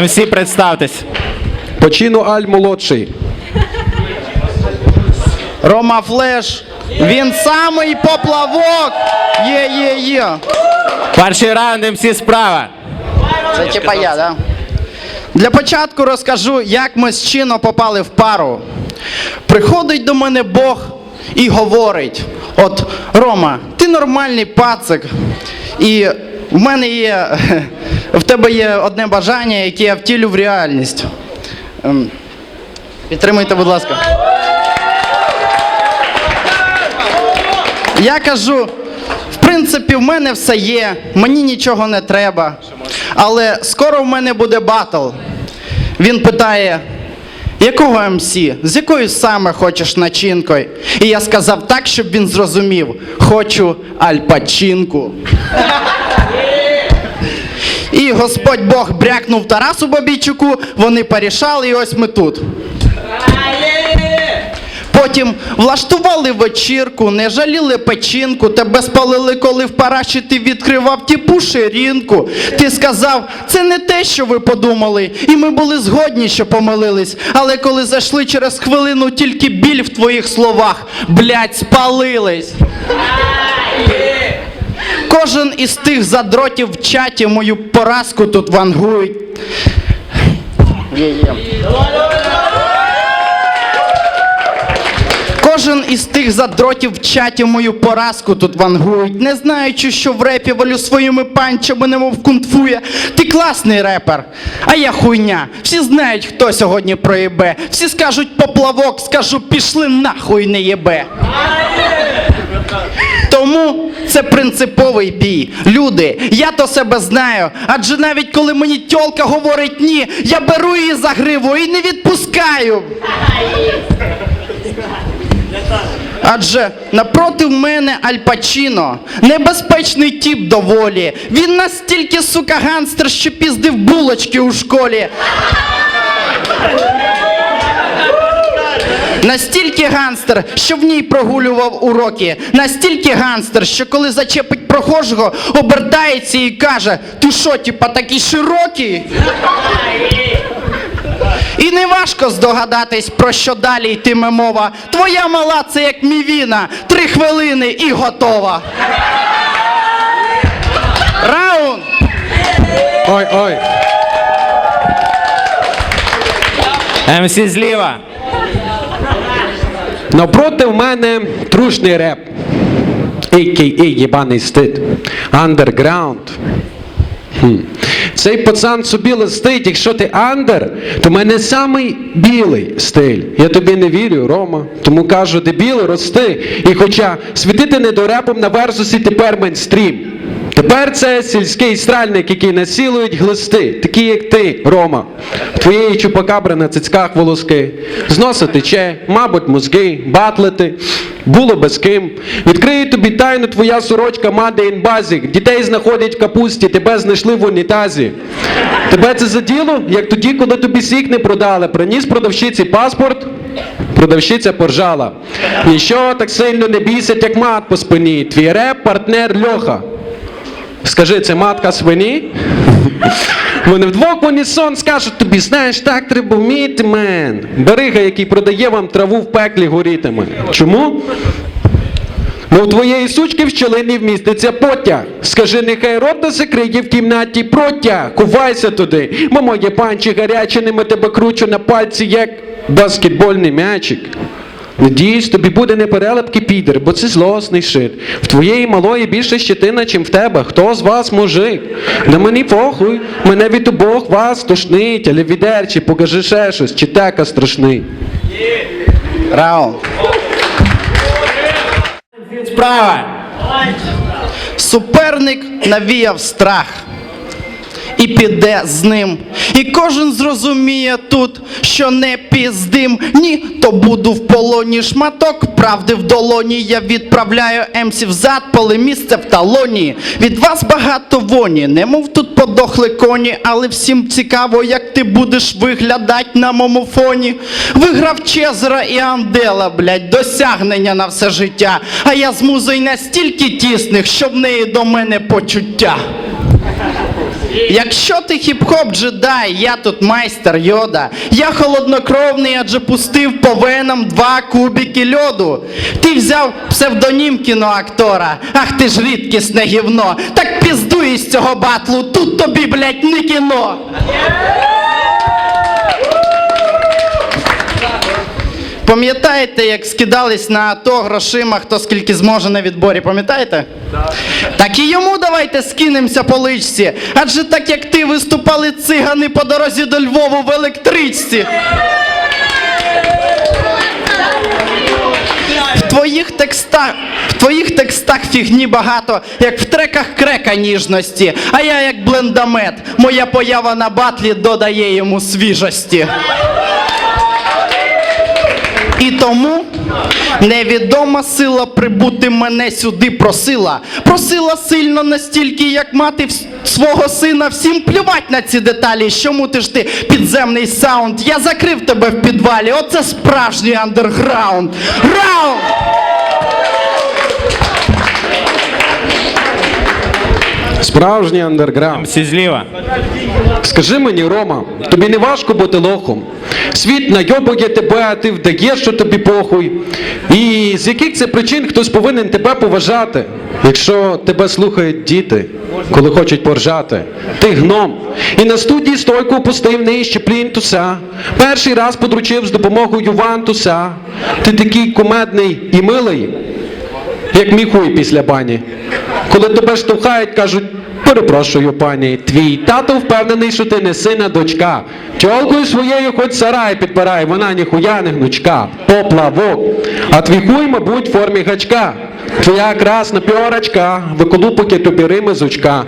МС, представтесь. Почину Аль молодший. Рома Флеш. Він самий поплавок. Є-є-є. Перший раунд МС справа. Це типа я, да? Для початку розкажу, як ми з Чино попали в пару. Приходить до мене Бог і говорить: от, Рома, ти нормальний пацик. І в мене є, в тебе є одне бажання, яке я втілю в реальність. Ем, Підтримуйте, будь ласка. Я кажу, в принципі, в мене все є, мені нічого не треба. Але скоро в мене буде батл. Він питає, якого МС? З якою саме хочеш начинкою? І я сказав так, щоб він зрозумів. Хочу альпачинку. Господь Бог брякнув Тарасу Бабійчуку, вони порішали, і ось ми тут. Потім влаштували вечірку, не жаліли печінку, тебе спалили, коли в параші ти відкривав тіпу ширинку. Ти сказав, це не те, що ви подумали, і ми були згодні, що помилились. Але коли зайшли через хвилину, тільки біль в твоїх словах, блять, спалились. Кожен із тих задротів в чаті мою поразку тут вангують. Кожен із тих задротів в чаті мою поразку тут вангують, не знаючи, що в репі валю своїми панчами, немов кунг-фуя. Ти класний репер, а я хуйня. Всі знають, хто сьогодні проєбе. Всі скажуть поплавок, скажу, пішли нахуй не єбе. Тому це принциповий бій. Люди, я то себе знаю. Адже навіть коли мені тьолка говорить ні, я беру її за гриву і не відпускаю. Адже напроти мене Аль Пачіно, небезпечний тіп доволі. Він настільки сука ганстер, що піздив булочки у школі. Настільки ганстер, що в ній прогулював уроки. Настільки ганстер, що коли зачепить прохожого, обертається і каже: Ти що, типа такий широкий? І не важко здогадатись, про що далі йтиме мова. Твоя мала це як мівіна. Три хвилини і готова. Раунд! Ой, ой. МС зліва. Напроти в мене трушний реп. А.К.А. єбаний стид. Хм. Цей пацан собі листить, якщо ти андер, то в мене самий білий стиль. Я тобі не вірю, Рома. Тому кажу, дебіли, рости. І хоча світити недорепом на версусі тепер мейнстрім. Тепер це сільський стральник, який насілують глисти, такі як ти, Рома. В твоєї чупакабри на цицьках волоски. Зноса тече, мабуть, мозги, батлити. Було без ким. Відкрию тобі тайну твоя сорочка Маде Інбазік. Дітей знаходять в капусті, тебе знайшли в унітазі. Тебе це заділо, як тоді, коли тобі сік не продали. Приніс продавщиці паспорт, продавщиця поржала. Ніщо так сильно не бісить, як мат по спині. Твій реп партнер Льоха. Скажи, це матка свині? Вони вдвох в унісон скажуть тобі, знаєш, так треба вміти, мен. Барига, який продає вам траву в пеклі горітиме. Чому? Бо в твоєї сучки в щелині вміститься потяг. Скажи, нехай рота закриє в кімнаті протяг. Кувайся туди, бо моє панчі гаряченими тебе кручу на пальці, як баскетбольний м'ячик. Надіюсь, тобі буде не перелепки підер, бо це злосний шит. В твоєї малої більше щетина, чим в тебе. Хто з вас мужик? На мені похуй, мене від обох вас тошнить, але відерчі, покажи ще щось, чи тека страшний. Раунд. Справа. Суперник навіяв страх. І піде з ним. І кожен зрозуміє тут, що не піздим. Ні, то буду в полоні шматок. Правди в долоні я відправляю емсі взад, поле місце в талоні. Від вас багато воні, немов тут подохли коні, але всім цікаво, як ти будеш виглядати на моєму фоні. Виграв Чезера і Андела, блядь, досягнення на все життя. А я з музей настільки тісних, що в неї до мене почуття. Якщо ти хіп-хоп джедай, я тут майстер йода. Я холоднокровний, адже пустив по венам два кубики льоду. Ти взяв псевдонім кіноактора. Ах ти ж рідкісне гівно. Так піздуй із цього батлу, тут тобі, блять, не кіно. Пам'ятаєте, як скидались на АТО грошима, хто скільки зможе на відборі, пам'ятаєте? Так і йому давайте скинемося по личці. Адже так як ти виступали цигани по дорозі до Львову в електричці. В твоїх текстах, в твоїх текстах фігні багато, як в треках крека ніжності. А я як блендамет. Моя поява на батлі додає йому свіжості. І тому невідома сила прибути мене сюди просила. Просила сильно настільки, як мати свого сина. Всім плювать на ці деталі. Що мутиш ти підземний саунд? Я закрив тебе в підвалі. Оце справжній андерграунд. Раунд! Справжній андерграунд. МС зліва. Скажи мені, Рома, тобі не важко бути лохом? Світ найобує тебе, а ти вдаєш, що тобі похуй. І з яких це причин хтось повинен тебе поважати, якщо тебе слухають діти, коли хочуть поржати? Ти гном. І на студії стойку опустив нижче плінтуса. Перший раз подручив з допомогою вантуса. Ти такий кумедний і милий, як мій після бані. Коли тебе штовхають, кажуть, перепрошую, пані, твій тато впевнений, що ти не сина дочка. Тьолкою своєю хоч сарай підпирай, вона ніхуя не гнучка, поплавок. А твій хуй, мабуть, в формі гачка. Твоя красна пьорочка, виколупує тобі рими з очка.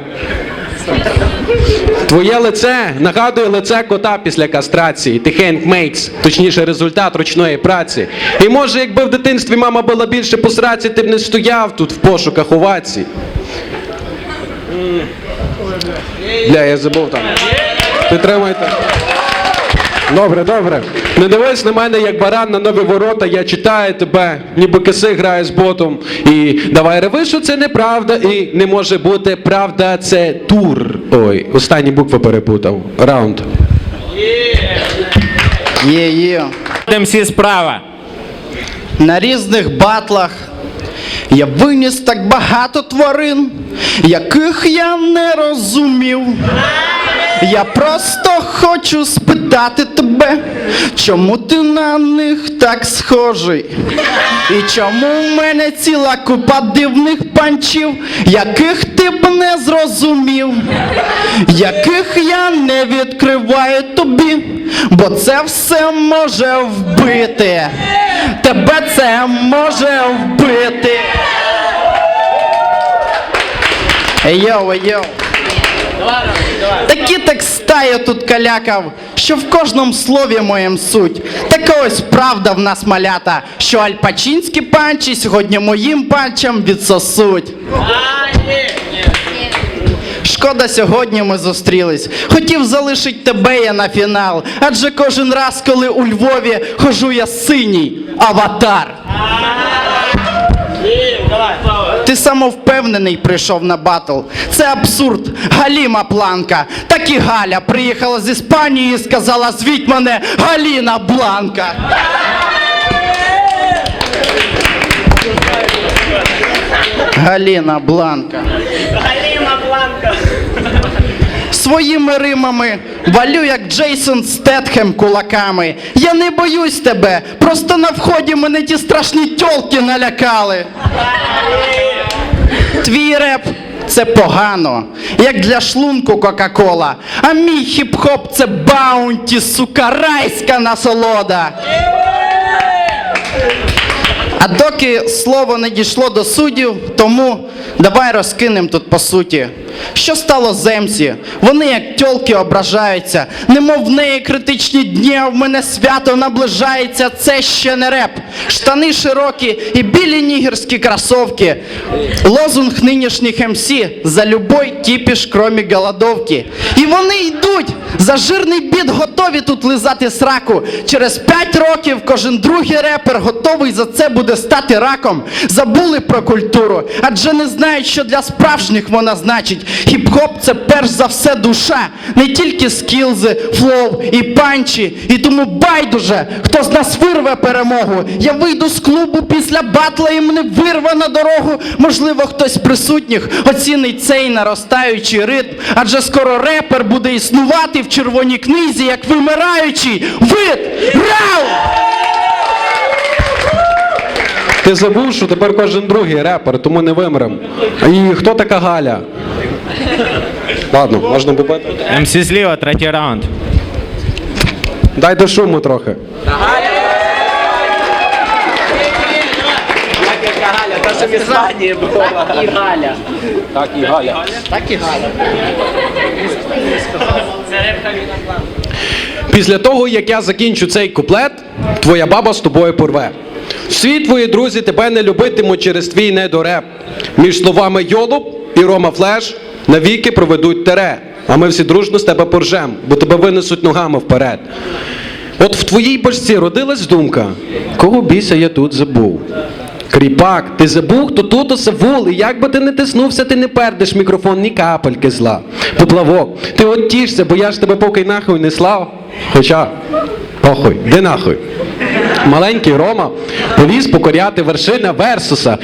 Твоє лице нагадує лице кота після кастрації. Ти Мейтс, точніше результат ручної праці. І може, якби в дитинстві мама була більше по сраці, ти б не стояв тут в пошуках овацій. Бля, я забув там. Підтримайте. Добре, добре. Не дивись на мене як баран на нові ворота, я читаю тебе, ніби киси грає з ботом. І давай реви, що це неправда, і не може бути правда, це тур. Ой, останні букви перепутав. Раунд. Є-є. МС справа. На різних батлах я виніс так багато тварин, яких я не розумів. Я просто хочу спитати тебе, чому ти на них так схожий? І чому в мене ціла купа дивних панчів, яких ти б не зрозумів, яких я не відкриваю тобі, бо це все може вбити. Тебе це може вбити. Йоу, йоу. Такі текста я тут калякав, що в кожному слові моєм суть. Така ось правда в нас малята, що альпачинські панчі сьогодні моїм панчам відсосуть. Шкода, сьогодні ми зустрілись. Хотів залишити тебе я на фінал. Адже кожен раз, коли у Львові хожу я синій аватар. Ти самовпевнений прийшов на батл. Це абсурд. Галіма планка. Так і Галя приїхала з Іспанії і сказала, звіть мене Галіна Бланка. Галіна Бланка. Галина Бланка. Своїми римами валю, як Джейсон Стетхем кулаками. Я не боюсь тебе, просто на вході мене ті страшні тьолки налякали. Твій реп це погано, як для шлунку Кока-Кола. А мій хіп-хоп це баунті, сука, райська насолода. А доки слово не дійшло до суддів, тому давай розкинем тут по суті. Що стало з Емсі? Вони як тьолки ображаються, немов в неї критичні дні, а в мене свято наближається. Це ще не реп. Штани широкі і білі нігерські кросовки. Лозунг нинішніх МС за любой кіпіш, кромі голодовки. І вони йдуть За жирний біт готові тут лизати сраку. Через 5 років кожен другий репер готовий за це буде стати раком. Забули про культуру, адже не знають, що для справжніх вона значить. Хіп-хоп це перш за все душа, не тільки скілзи, флоу і панчі. І тому байдуже, хто з нас вирве перемогу. Я вийду з клубу після батла і мене вирве на дорогу. Можливо, хтось з присутніх оцінить цей наростаючий ритм, адже скоро репер буде існувати в червоній книзі, як вимираючий вид. Раунд! Ти забув, що тепер кожен другий репер, тому не вимрем. І хто така Галя? Ладно, можна бубати? МС зліва, третій раунд. Дайте шуму трохи. Галя, та що в Іспанії була. І Галя. Так, і Галя. Так і Галя. Після того, як я закінчу цей куплет, твоя баба з тобою порве. Всі твої друзі тебе не любитимуть через твій недореп. Між словами Йолоп і Рома Флеш навіки проведуть тере. А ми всі дружно з тебе поржем, бо тебе винесуть ногами вперед. От в твоїй башці родилась думка, кого біса я тут забув. Кріпак, ти забув, хто тут осавул, і як би ти не тиснувся, ти не пердиш мікрофон ні капельки зла. Поплавок, ти от тішся, бо я ж тебе поки нахуй не слав. Хоча, похуй, де нахуй. Маленький Рома поліз покоряти вершина Версуса.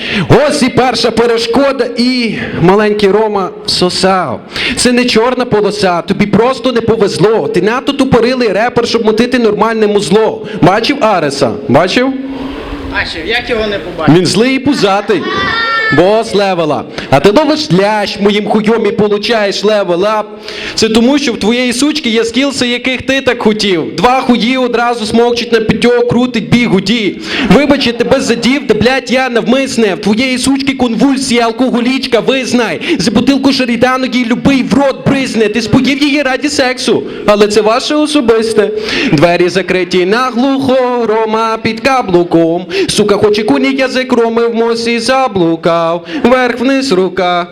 Ось і перша перешкода, і маленький Рома сосав. Це не чорна полоса, тобі просто не повезло. Ти надто тупорилий репер, щоб мотити нормальне музло. Бачив Ареса? Бачив? Бачив, як його не побачив? Він злий і пузатий. Бос левела. А ти ловиш лящ моїм хуйом і получаєш левела. Це тому, що в твоєї сучки є скілси, яких ти так хотів. Два хуї одразу смокчуть на п'ятьох, крутить бігуді. Вибач, я тебе задів, да блядь, я навмисне. В твоєї сучки конвульсії, алкоголічка, визнай. За бутилку шарідану їй любий в рот бризне. Ти споїв її раді сексу, але це ваше особисте. Двері закриті наглухо, Рома під каблуком. Сука, хоче куні язик Роми в мосі заблукав. Вверх вниз рука.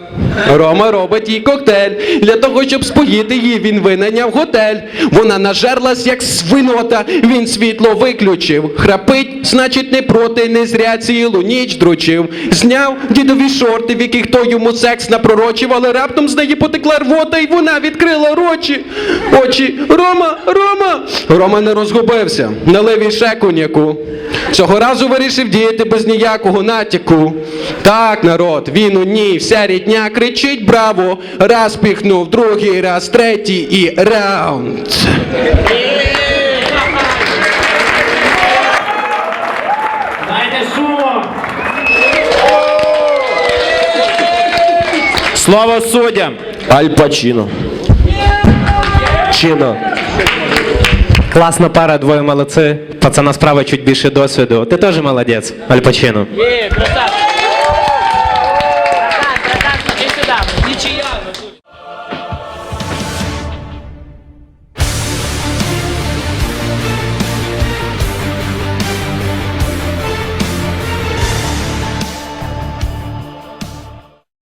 Рома робить їй коктейль. Для того, щоб споїти її, він винайняв готель. Вона нажерлась, як свинота. Він світло виключив. Храпить, значить, не проти, не зря цілу ніч дручив. Зняв дідові шорти, в яких той йому секс напророчив, але раптом з неї потекла рвота, і вона відкрила рочі. Очі. Рома, Рома! Рома не розгубився. Налив їй ще коньяку. Цього разу вирішив діяти без ніякого натяку. Так, народ, він у ній, вся рідня кричить браво. Раз піхнув, другий раз, третій і раунд. Слово суддям. Аль Пачино. Чино. Класна пара, двоє молодці. Пацана справа чуть більше досвіду. Ти теж молодець, Аль Пачино. Є, красавчик.